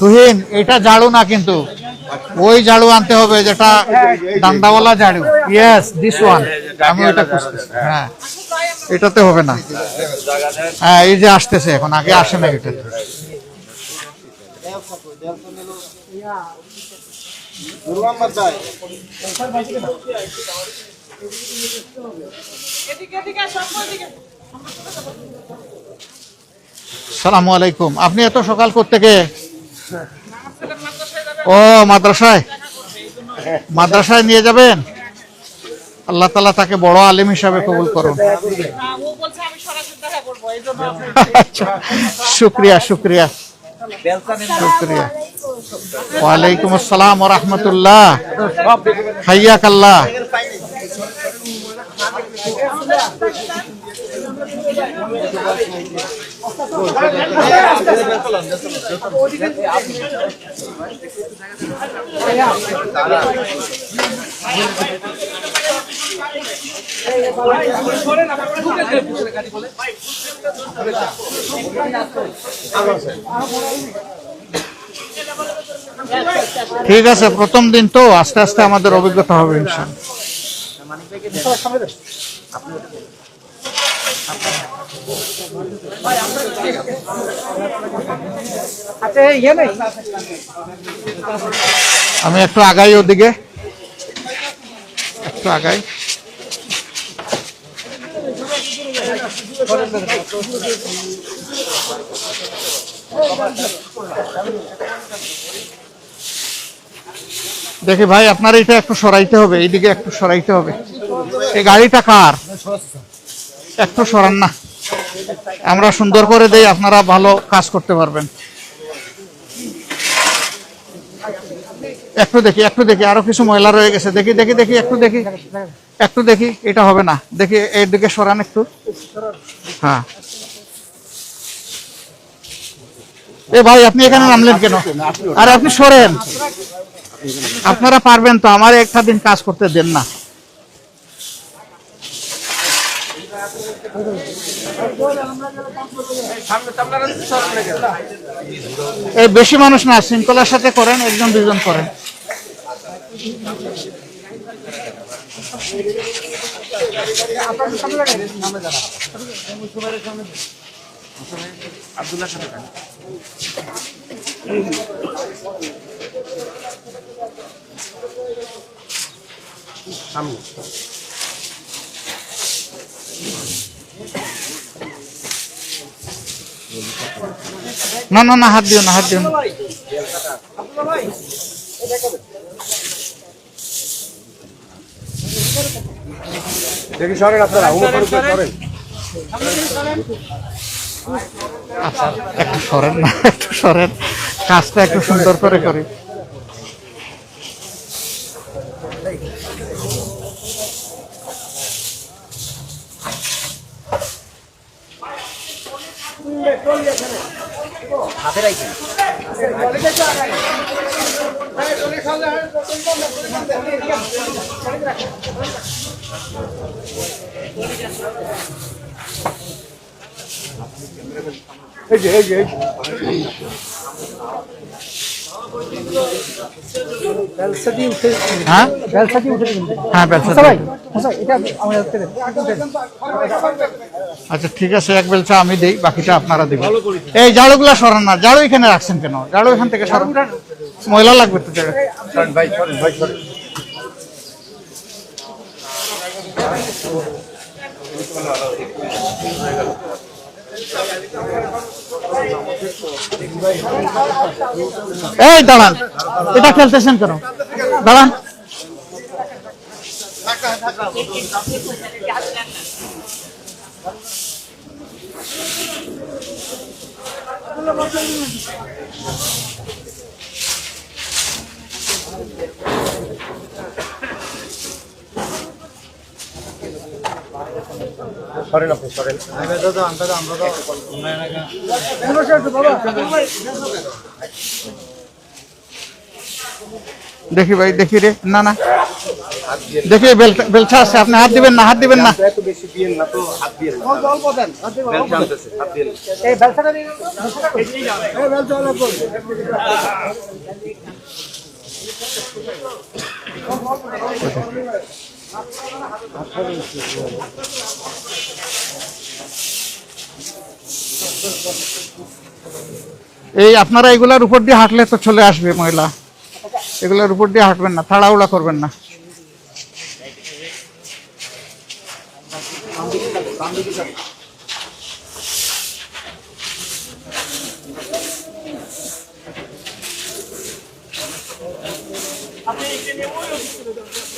তুহিন, এটা ঝাড়ু না কিন্তু। ওই ঝাড়ু আনতে হবে যেটা ডান্ডাওয়ালা ঝাড়ু। ইয়েস দিস ওয়ান আমি ওইটা হ্যাঁ। এটাতে হবে না। হ্যাঁ এই যে আসতেছে এখন, আগে আসে না এটা সালামু আলাইকুম। আপনি এত সকাল থেকে ও মাদ্রাসায়? মাদ্রাসায় নিয়ে যাবেন? আল্লাহ তালা তাকে বড় আলিম হিসাবে কবুল করুন। আচ্ছা, শুক্রিয়া শুক্রিয়া। ওয়ালাইকুম আসসালাম ও রহমতুল্লাহ হাইয়াক আল্লাহ ঠিক আছে, প্রথম দিন তো আস্তে আস্তে আমাদের অভিজ্ঞতা হবে আমি একটু আগাই ওদিকে। একটু আগাই। দেখি ভাই, আপনার এটা একটু সরাইতে হবে, এইদিকে একটু সরাইতে হবে। এই গাড়িটা কার? একটু সরান না। আমরা সুন্দর করে দেই, আপনারা ভালো কাজ করতে পারবেন। একটু দেখি একটু দেখি, আরও কিছু ময়লা রয়ে গেছে। দেখি দেখি দেখি, একটু দেখি। একটু দেখি, এটা হবে না। দেখি, এর দিকে সরান একটু। হ্যাঁ। এ ভাই, আপনি এখানে নামলেন কেন? আর, আপনি সরেন। আপনারা পারবেন তো, আমার একটা দিন কাজ করতে দেন না। বেশি মানুষ না, শৃঙ্খলার সাথে করেন, একজন দুজন করেন। না না না হাত দিও না হাত দিও না। দেখি সরেন আপনারা উপর উপর সরেন। আচ্ছা একটু সরেন না একটু সরেন। কাজটা একটু সুন্দর করে করি। এই যে এই যে। হ্যাঁ হ্যাঁ আচ্ছা ঠিক আছে এক বেলচা আমি দিই বাকিটা আপনারা দেবেন। এই ঝাড়ুগুলা সরান না ঝাড়ু এখানে রাখছেন কেন? ঝাড়ু এখান থেকে সরান। ময়লা লাগবে তো জায়গা ভাই ভাই সরেন এই দাঁড়ান এটা খেলতেছেন কেন? দাঁড়ান। সরেন আপনি, সরেন। দেখি ভাই, দেখি রে, না না। দেখি বেলচা আছে, আপনি হাত দিবেন না, হাত দিবেন না। এত এই আপনারা এগুলার উপর দিয়ে হাঁটলে তো চলে আসবে মহিলা। এগুলোর উপর দিয়ে হাঁটবেন না, তাড়াহুড়া করবেন না।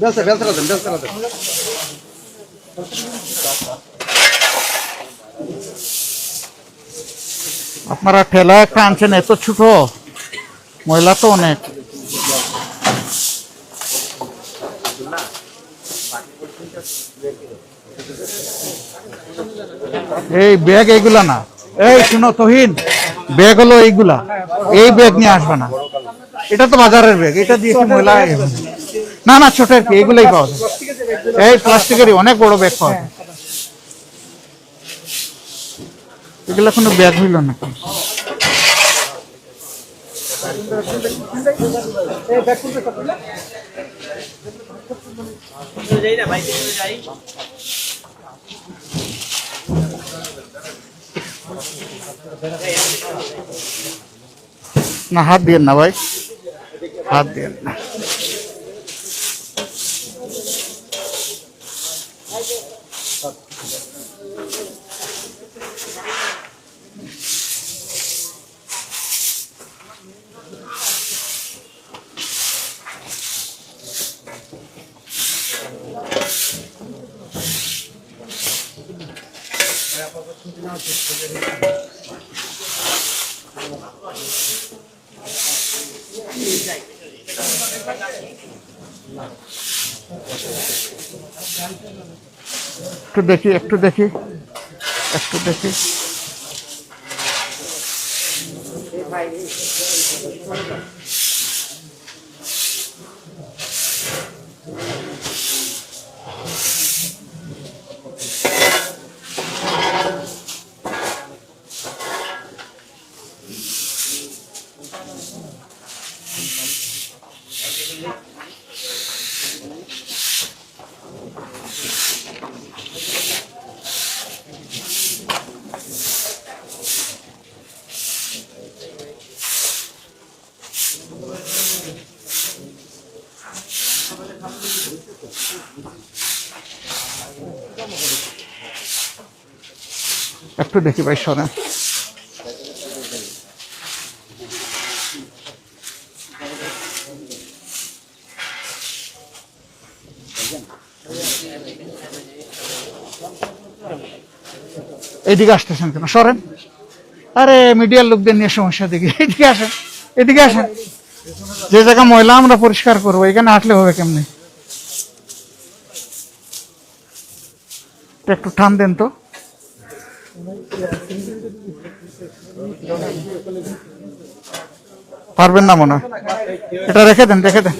বেলচা বেলচাটা দেন বেলচাটা দেন আপনারা ঠেলা একটা আনছেন এত ছোট। মহিলা তো অনেক। এই ব্যাগ এইগুলা না। এই শুনো, তহিন। ব্যাগ হলো এইগুলা। এই ব্যাগ নিয়ে আসবে না। এটা তো বাজারের ব্যাগ। এটা দিয়ে মহিলা না না ছোট আর কি? এগুলাই পাওয়া যায়। এই প্লাস্টিকেরই অনেক বড় ব্যাগ পাওয়া যায়। এগুলা কোনো ব্যাগ হইল না। না হাত দিয়ে না ভাই হাত দিয়ে না একটু দেখি একটু দেখি একটু দেখি। একটু দেখি ভাই শোনেন এদিকে আসতেছেন কেন? সরেন। আরে, মিডিয়ার লোকদের নিয়ে সমস্যা দিকে এদিকে আসেন এদিকে আসেন। যে জায়গা ময়লা আমরা পরিষ্কার করব, এখানে হাঁটলে হবে কেমনি? একটু টান দেন তো। পারবেন না মনে এটা রেখে দেন রেখে দেন।